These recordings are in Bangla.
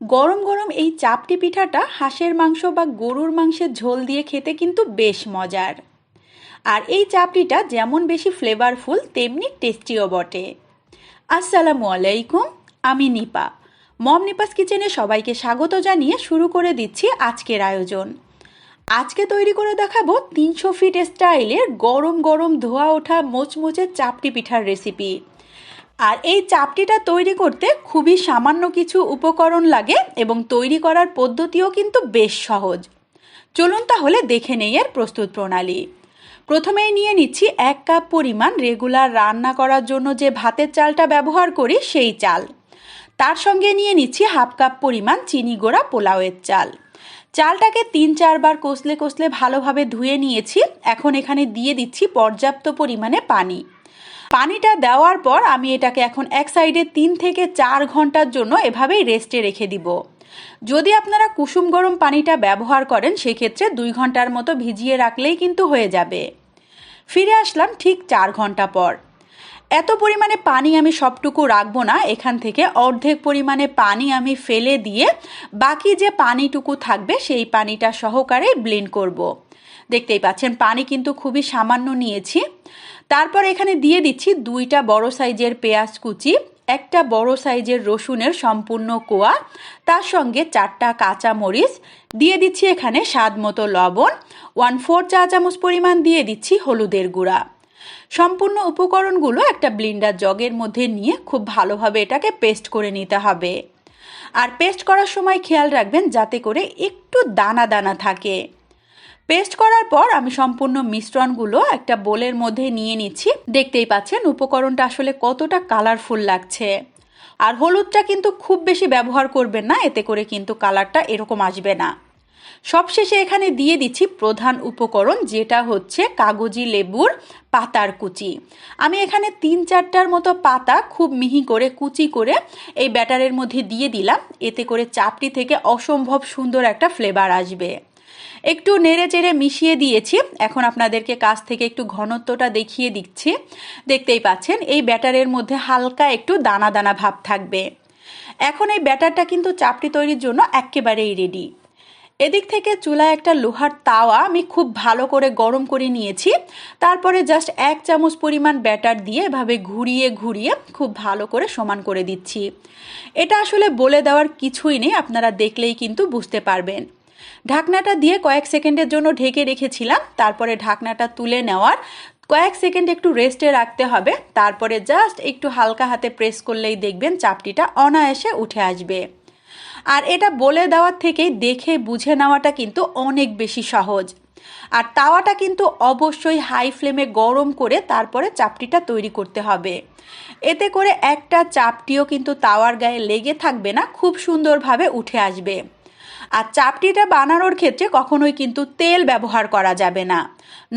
গরম গরম এই চাপটি পিঠাটা হাঁসের মাংস বা গরুর মাংসের ঝোল দিয়ে খেতে কিন্তু বেশ মজার। আর এই চাপটিটা যেমন বেশি ফ্লেভারফুল তেমনি টেস্টিও বটে। আসসালামু আলাইকুম, আমি নিপা। মম নিপাস কিচেনে সবাইকে স্বাগত জানিয়ে শুরু করে দিচ্ছি আজকের আয়োজন। আজকে তৈরি করে দেখাবো তিনশো ফিট স্টাইলের গরম গরম ধোয়া ওঠা মোচমোচে চাপটি পিঠার রেসিপি আর এই চাপটিটা তৈরি করতে খুবই সামান্য কিছু উপকরণ লাগে এবং তৈরি করার পদ্ধতিও কিন্তু বেশ সহজ। চলুন তাহলে দেখে নেই এর প্রস্তুত প্রণালী। প্রথমেই নিয়ে নিচ্ছি এক কাপ পরিমাণ রেগুলার রান্না করার জন্য যে ভাতের চালটা ব্যবহার করি সেই চাল। তার সঙ্গে নিয়ে নিচ্ছি হাফ কাপ পরিমাণ চিনি গোড়া পোলাওয়ের চাল। চালটাকে তিন চারবার কষলে কষলে ভালোভাবে ধুয়ে নিয়েছি। এখন এখানে দিয়ে দিচ্ছি পর্যাপ্ত পরিমাণে পানি। পানিটা দেওয়ার পর আমি এটাকে এখন এক সাইডে তিন থেকে চার ঘণ্টার জন্য এভাবেই রেস্টে রেখে দিব। যদি আপনারা কুসুম গরম পানিটা ব্যবহার করেন, সেক্ষেত্রে দুই ঘণ্টার মতো ভিজিয়ে রাখলেই কিন্তু হয়ে যাবে। ফিরে আসলাম ঠিক চার ঘণ্টা পর। এত পরিমাণে পানি আমি সবটুকু রাখব না, এখান থেকে অর্ধেক পরিমাণে পানি আমি ফেলে দিয়ে বাকি যে পানিটুকু থাকবে, সেই পানিটা সহকারে ব্লেন্ড করব। দেখতেই পাচ্ছেন, পানি কিন্তু খুবই সামান্য নিয়েছি। তারপর এখানে দিয়ে দিচ্ছি দুইটা বড় সাইজের পেঁয়াজ কুচি, একটা বড় সাইজের রসুনের সম্পূর্ণ কোয়া, তার সঙ্গে চারটা কাঁচা মরিচ দিয়ে দিচ্ছি এখানে স্বাদ মতো লবণ ওয়ান ফোর চা চামচ পরিমাণ দিয়ে দিচ্ছি হলুদের গুঁড়া। সম্পূর্ণ উপকরণগুলো একটা ব্লিন্ডার জগের মধ্যে নিয়ে খুব ভালোভাবে এটাকে পেস্ট করে নিতে হবে। আর পেস্ট করার সময় খেয়াল রাখবেন যাতে করে একটু দানা দানা থাকে। পেস্ট করার পর আমি সম্পূর্ণ মিশ্রণগুলো একটা বোলের মধ্যে নিয়ে নিচ্ছি। দেখতেই পাচ্ছেন উপকরণটা আসলে কতটা কালারফুল লাগছে। আর হলুদটা কিন্তু খুব বেশি ব্যবহার করবেন না, এতে করে কিন্তু কালারটা এরকম আসবে না। সবশেষে এখানে দিয়ে দিচ্ছি প্রধান উপকরণ, যেটা হচ্ছে কাগজি লেবুর পাতার কুচি। আমি এখানে তিন চারটার মতো পাতা খুব মিহি করে কুচি করে এই ব্যাটারের মধ্যে দিয়ে দিলাম। এতে করে চাপটি থেকে অসম্ভব সুন্দর একটা ফ্লেভার আসবে। একটু নেড়ে চেড়ে মিশিয়ে দিয়েছি। এখন আপনাদেরকে কাছ থেকে একটু ঘনত্বটা দেখিয়ে দিচ্ছি। দেখতেই পাচ্ছেন, এই ব্যাটারের মধ্যে হালকা একটু দানা দানা ভাব থাকবে। এখন এই ব্যাটারটা কিন্তু চাপটি তৈরির জন্য একেবারেই রেডি এদিক থেকে চুলায় একটা লোহার তাওয়া আমি খুব ভালো করে গরম করে নিয়েছি। তারপরে জাস্ট এক চামচ পরিমাণ ব্যাটার দিয়ে এভাবে ঘুরিয়ে ঘুরিয়ে খুব ভালো করে সমান করে দিচ্ছি। এটা আসলে বলে দেওয়ার কিছুই নেই, আপনারা দেখলেই কিন্তু বুঝতে পারবেন। ঢাকনাটা দিয়ে কয়েক সেকেন্ডের জন্য ঢেকে রেখেছিলাম, তারপরে ঢাকনাটা তুলে নেওয়ার কয়েক সেকেন্ড একটু রেস্টে রাখতে হবে, তারপরে জাস্ট একটু হালকা হাতে প্রেস করলেই দেখবেন চাপটিটা অনায়াসে উঠে আসবে। আর এটা বলে দেওয়ার থেকেই দেখে বুঝে নেওয়াটা কিন্তু অনেক বেশি সহজ। আর তাওয়াটা কিন্তু অবশ্যই হাই ফ্লেমে গরম করে তারপরে চাপটিটা তৈরি করতে হবে। এতে করে একটা চাপটিও কিন্তু তাওয়ার গায়ে লেগে থাকবে না, খুব সুন্দরভাবে উঠে আসবে। আর চাপটিটা বানানোর ক্ষেত্রে কখনোই কিন্তু তেল ব্যবহার করা যাবে না।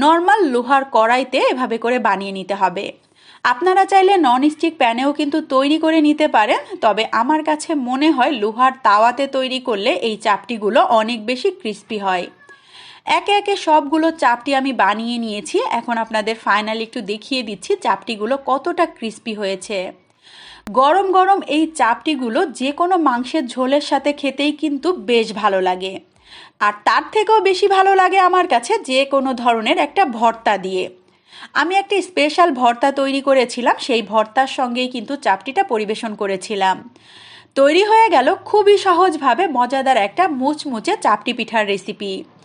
নর্মাল লোহার কড়াইতে এভাবে করে বানিয়ে নিতে হবে। আপনারা চাইলে নন স্টিক প্যানেও কিন্তু তৈরি করে নিতে পারেন, তবে আমার কাছে মনে হয় লোহার তাওয়াতে তৈরি করলে এই চাপটিগুলো অনেক বেশি ক্রিস্পি হয়। একে একে সবগুলো চাপটি আমি বানিয়ে নিয়েছি, এখন আপনাদের ফাইনালি একটু দেখিয়ে দিচ্ছি চাপটিগুলো কতটা ক্রিস্পি হয়েছে। গরম গরম এই চাপটিগুলো যে কোনো মাংসের ঝোলের সাথে খেতেই কিন্তু বেশ ভালো লাগে। আর তার থেকেও বেশি ভালো লাগে আমার কাছে যে কোনো ধরনের একটা ভর্তা দিয়ে। আমি একটি স্পেশাল ভর্তা তৈরি করেছিলাম, সেই ভর্তার সঙ্গেই কিন্তু চাপটিটা পরিবেশন করেছিলাম। তৈরি হয়ে গেল খুবই সহজভাবে মজাদার একটা মুচমুচে চাপটি পিঠার রেসিপি